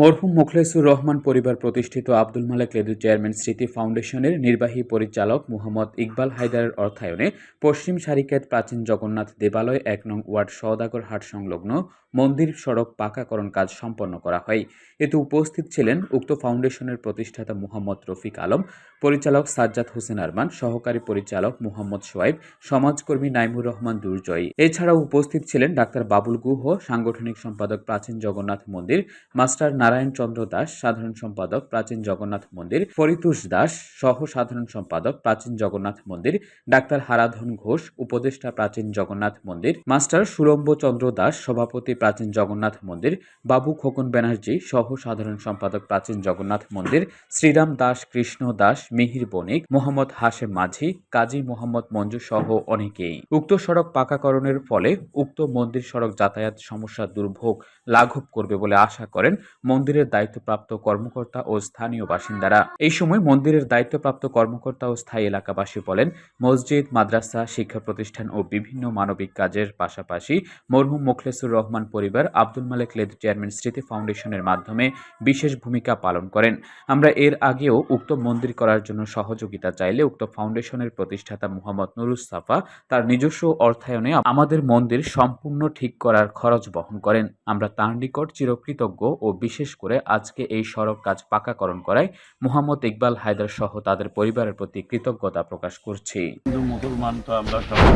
মরহুম মোখলেসুর রহমান পরিবার প্রতিষ্ঠিত আব্দুল মালেক লেদু চেয়ারম্যান স্মৃতি ফাউন্ডেশনের নির্বাহী পরিচালক মোহাম্মদ ইকবাল হায়দারের অর্থায়নে পশ্চিম সারিকেত প্রাচীন জগন্নাথ দেবালয় এক নং ওয়ার্ড সওদাগর হাট সংলগ্ন মন্দির সড়ক পাকাকরণ কাজ সম্পন্ন করা হয়। এতে উপস্থিত ছিলেন উক্ত ফাউন্ডেশনের প্রতিষ্ঠাতা মোহাম্মদ রফিক আলম, পরিচালক সাজ্জাদ হোসেন আরমান, সহকারী পরিচালক মোহাম্মদ সোয়াইব, সমাজকর্মী নাইমুর রহমান দুর্জয়ী। এছাড়াও উপস্থিত ছিলেন ডাক্তার বাবুল গুহ, সাংগঠনিক সম্পাদক প্রাচীন জগন্নাথ মন্দির, মাস্টার নারায়ণ চন্দ্র দাস, সাধারণ সম্পাদক প্রাচীন জগন্নাথ মন্দির, ফরিতুষ দাস সহ সাধারণ সম্পাদক প্রাচীন জগন্নাথ মন্দির, ডাক্তার হারাধন ঘোষ উপদেষ্টা প্রাচীন জগন্নাথ মন্দির, মাস্টার সুরম্ব চন্দ্র দাস সভাপতি প্রাচীন জগন্নাথ মন্দির, বাবু খোকন ব্যানার্জি সহ সাধারণ সম্পাদক প্রাচীন জগন্নাথ মন্দির, শ্রীরাম দাস কৃষ্ণ দাস মিহির বণিক, মোহাম্মদ হাশেম মাঝি, কাজী মোহাম্মদ মঞ্জু সহ অনেকেই। উক্ত সড়ক পাকাকরণের ফলে উক্ত মন্দির সড়ক যাতায়াত সমস্যা দুর্ভোগ লাঘব করবে বলে আশা করেন মন্দিরের দায়িত্বপ্রাপ্ত কর্মকর্তা ও স্থানীয় বাসিন্দারা। এই সময় মন্দিরের দায়িত্বপ্রাপ্ত কর্মকর্তা ও স্থায়ী এলাকাবাসী বলেন, মসজিদ, মাদ্রাসা, শিক্ষা প্রতিষ্ঠান ও বিভিন্ন মানবিক কাজের পাশাপাশি মরহুম মোখলেসুর রহমান পরিবার, আব্দুল মালেক লেদ চেয়ারম্যান স্মৃতি ফাউন্ডেশনের মাধ্যমে বিশেষ ভূমিকা পালন করেন। আমরা এর আগেও উক্ত মন্দির করার জন্য সহযোগিতা চাইলে উক্ত ফাউন্ডেশনের প্রতিষ্ঠাতা মোহাম্মদ নুরুস সাফা তার নিজস্ব অর্থায়নে আমাদের মন্দির সম্পূর্ণ ঠিক করার খরচ বহন করেন। আমরা তার নিকট চিরকৃতজ্ঞ ও বিশেষ করে আজকে এই সড়ক কাজ পাকাকরণ করায় মোহাম্মদ ইকবাল হায়দার সহ তাদের পরিবারের প্রতি কৃতজ্ঞতা প্রকাশ করছি। হিন্দু মুসলমান তো আমরা সবাই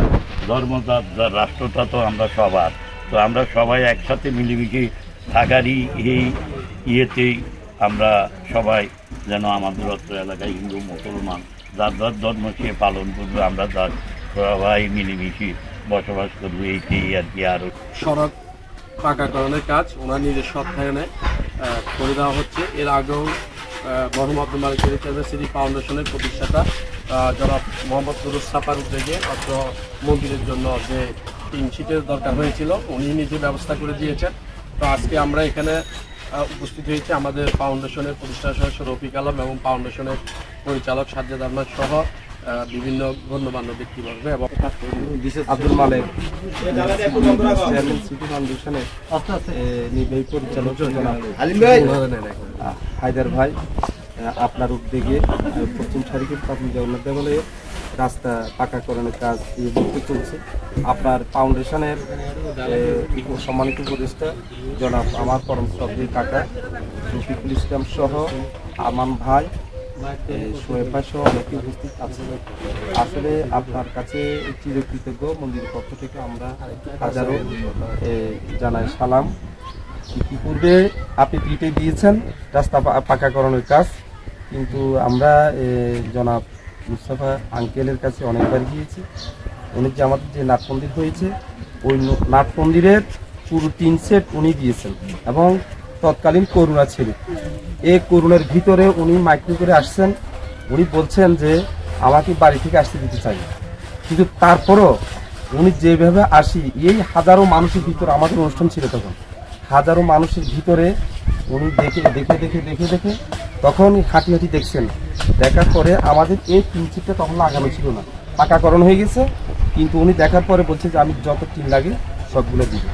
ধর্মজাত রাষ্ট্রটা তো আমরা সবার। তো আমরা সবাই একসাথে মিলেমিশে থাকারই এই ইয়েতেই আমরা সবাই যেন আমাদের অত্র এলাকায় হিন্দু মুসলমান যার যার ধর্ম সে পালন করবে আমরা তার সবাই মিলেমিশে বসবাস করব এইটাই আর কি আরও সড়ক পাকাকরণের কাজ ওনার নিজের অর্থায়নে। আহ, করে দেওয়া হচ্ছে। এর আগেও মহম্মদ মালিক চেয়ারম্যান সিটি ফাউন্ডেশনের প্রতিষ্ঠাতা জনাব মোহাম্মদ নুরুস সাফার উদ্যোগে অত্র মন্দিরের জন্য যে তিন সিটের দরকার হয়েছিল, উনি নিজে ব্যবস্থা করে দিয়েছেন। তো আজকে আমরা এখানে উপস্থিত হয়েছি আমাদের ফাউন্ডেশনের প্রতিষ্ঠাতা সদস্য রফিক আলম এবং ফাউন্ডেশনের পরিচালক সাজ্জাদ আহমদ সহ। বিভিন্ন গণ্যমান্য ব্যক্তিবর্গ এবং আব্দুল মালেক চেয়ারম্যান সিটি ফাউন্ডেশনের নির্বাহী পরিচালক হায়দার ভাই আপনার উদ্যোগে পশ্চিম সারিকে প্রাথমিক জগন্নাথ দেবালয়ে রাস্তা পাকাকরণের কাজ মুহূর্তে চলছে। আপনার ফাউন্ডেশনের সম্মানিত উপদেষ্টা জনাব আমার পরম শ্রদ্ধেয় কাকা রফিকুল ইসলাম সহ আমান ভাই সোহেব ভাই সহ অনেকে উপস্থিত আছে আসলে আপনার কাছে চিরকৃতজ্ঞ মন্দিরের পক্ষ থেকে আমরা হাজারো জানাই সালাম। ইতিপূর্বে আপনি পিঠে দিয়েছেন, রাস্তা পাকাকরণের কাজ। কিন্তু আমরা জনাব মুস্তাফা আঙ্কেলের কাছে অনেকবার গিয়েছি। উনি যে আমাদের যে নাট মন্দির হয়েছে, ওই নাট মন্দিরের পুরো তিন সেট উনি দিয়েছেন। এবং তৎকালীন করুণা ছিল। এই করুণের ভিতরে উনি মাইক্রো করে আসছেন। উনি বলছেন যে, আমাকে বাড়ি থেকে আসতে দিতে চাই। কিন্তু তারপরও উনি যেভাবে আসি, এই হাজারো মানুষের ভিতরে আমাদের অনুষ্ঠান ছিল তখন। হাজারো মানুষের ভিতরে উনি দেখে দেখে দেখে দেখে দেখে তখন হাঁটি হাঁটি দেখছেন। দেখার পরে আমাদের এই তিন তখন লাগানো ছিল না। পাকাকরণ হয়ে গেছে, কিন্তু উনি দেখার পরে বলছে যে, আমি যত টিন লাগে সবগুলো দিব।